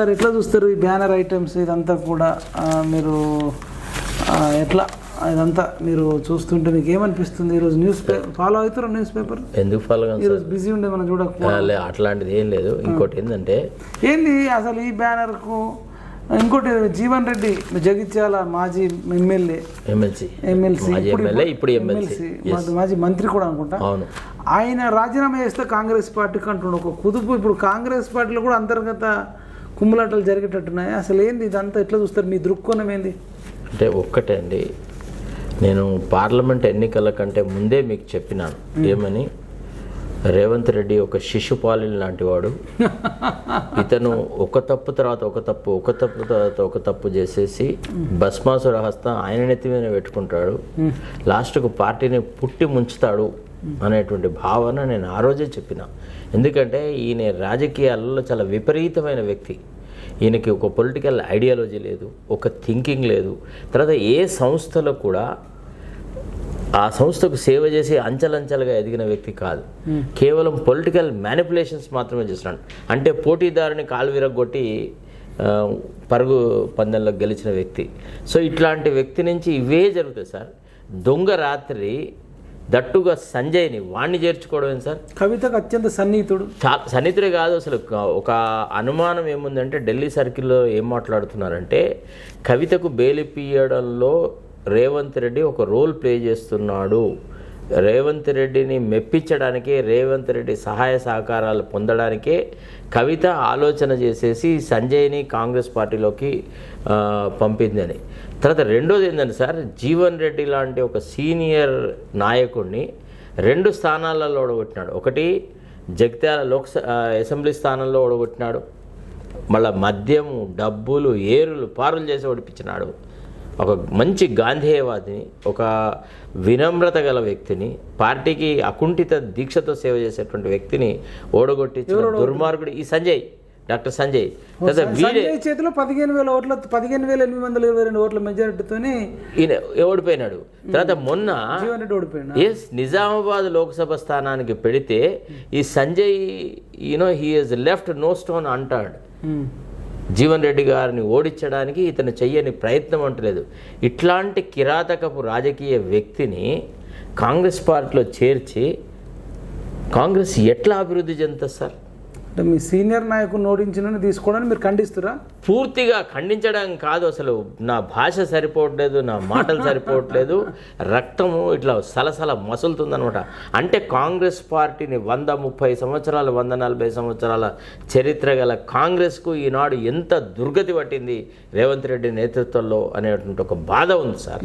Sir ఎట్లా చూస్తారు ఈ బ్యానర్ ఐటమ్స్? ఇదంతా కూడా మీరు ఎట్లా? ఇదంతా మీరు చూస్తుంటే మీకు ఏమనిపిస్తుంది? ఈరోజు న్యూస్ పేపర్ ఫాలో అవుతారా న్యూస్ పేపర్? ఎందుకు ఫాలో ఈరోజు బిజీ ఉండే మనం చూడకపో సార్ లే, అట్లాంటిది ఏం లేదు. ఇంకోటి ఏంటంటే ఏంది? అసలు ఈ బ్యానర్కు ఇంకోటి జీవన్ రెడ్డి జగిత్యాల మాజీ ఎమ్మెల్యే. ఎమ్మెల్సీ. ఎమ్మెల్సీ. ఇప్పుడు ఎమ్మెల్సీ. మాజీ మంత్రి కూడా అనుకుంటా. అవును. ఆయన రాజీనామా చేస్తే కాంగ్రెస్ పార్టీకి అంటుండే. ఒక కుదుపు ఇప్పుడు కాంగ్రెస్ పార్టీలో కూడా అంతర్గత కుమ్ములాటలు జరిగేటట్టున్నాయి? అసలు ఏంది ఇదంతా? ఎట్లా చూస్తారు? మీ దృక్కోణం ఏంది? అంటే ఒక్కటే అండి. నేను పార్లమెంట్ ఎన్నికల కంటే ముందే మీకు చెప్పినాను. ఏమని? రేవంత్ రెడ్డి ఒక శిశుపాలిని లాంటి వాడు ఇతను ఒక తప్పు తర్వాత ఒక తప్పు ఒక తప్పు తర్వాత ఒక తప్పు చేసేసి భస్మాసుర హస్తం ఆయన నెత్తి మీద పెట్టుకుంటాడు. లాస్ట్కు పార్టీని పుట్టి ముంచుతాడు అనేటువంటి భావన నేను ఆ రోజే చెప్పిన. ఎందుకంటే ఈయన రాజకీయాలలో చాలా విపరీతమైన వ్యక్తి. ఈయనకి ఒక పొలిటికల్ ఐడియాలజీ లేదు ఒక థింకింగ్ లేదు. తర్వాత ఏ సంస్థలో కూడా ఆ సంస్థకు సేవ చేసి అంచెలంచెలుగా ఎదిగిన వ్యక్తి కాదు. కేవలం పొలిటికల్ మ్యానిపులేషన్స్ మాత్రమే చేస్తున్నాడు. అంటే పోటీదారుని కాలు విరగొట్టి పరుగు పందెంలో గెలిచిన వ్యక్తి. సో ఇట్లాంటి వ్యక్తి నుంచి ఇవే జరుగుతాయి సార్. దొంగ రాత్రి దట్టుగా సంజయ్ని వాణ్ణి చేర్చుకోవడం సార్? కవితకు అత్యంత సన్నిహితుడు. చాలా సన్నిహితుడే కాదు అసలు. ఒక- ఒక అనుమానం ఏముందంటే ఢిల్లీ సర్కిల్లో ఏం మాట్లాడుతున్నారంటే కవితకు బెయిలిపియడంలో రేవంత్ రెడ్డి ఒక రోల్ ప్లే చేస్తున్నాడు. రేవంత్ రెడ్డిని మెప్పించడానికి రేవంత్ రెడ్డి సహాయ సహకారాలు పొందడానికే కవిత ఆలోచన చేసేసి సంజయ్ని కాంగ్రెస్ పార్టీలోకి పంపిందని. తర్వాత రెండోది ఏంటంటే సార్ జీవన్ రెడ్డి లాంటి ఒక సీనియర్ నాయకుడిని రెండు స్థానాలలో ఓడగొట్టినాడు. ఒకటి జగిత్యాల లోక్సభ అసెంబ్లీ స్థానంలో ఓడగొట్టినాడు. మళ్ళా మద్యము డబ్బులు ఏరులు పారులు చేసి ఓడిపించినాడు. ఒక మంచి గాంధేయవాదిని ఒక వినమ్రత గల వ్యక్తిని పార్టీకి అకుంఠిత దీక్షతో సేవ చేసేటువంటి వ్యక్తిని ఓడగొట్టించిన దుర్మార్గుడు ఈ సంజయ్ డాక్టర్ సంజయ్. సంజయ్ చేతిలో పదిహేను వేల ఓట్ల పదిహేను వేల ఎనిమిది వందల ఇరవై రెండు ఓట్ల మెజారిటీతోని ఈయన ఓడిపోయినాడు. తర్వాత మొన్న ఎస్ నిజామాబాద్ లోక్సభ స్థానానికి పెడితే ఈ Sanjay you know he is left no stone అంటాడు జీవన్ రెడ్డి గారిని ఓడించడానికి ఇతను చెయ్యని ప్రయత్నం అంటలేదు. ఇట్లాంటి కిరాతకపు రాజకీయ వ్యక్తిని కాంగ్రెస్ పార్టీలో చేర్చి కాంగ్రెస్ ఎట్లా అభివృద్ధి చెందుతుంది సార్? అంటే మీ సీనియర్ నాయకుడిని ఓడించిన తీసుకోవడానికి మీరు ఖండిస్తురా? పూర్తిగా ఖండించడం కాదు అసలు. నా భాష సరిపోవట్లేదు నా మాటలు సరిపోవట్లేదు రక్తము ఇట్లా సలసల మసులుతుందనమాట అంటే కాంగ్రెస్ పార్టీని వంద ముప్పై సంవత్సరాలు వంద నలభై సంవత్సరాల చరిత్ర గల కాంగ్రెస్కు ఈనాడు ఎంత దుర్గతి పట్టింది రేవంత్ రెడ్డి నేతృత్వంలో అనేటువంటి ఒక బాధ ఉంది సార్.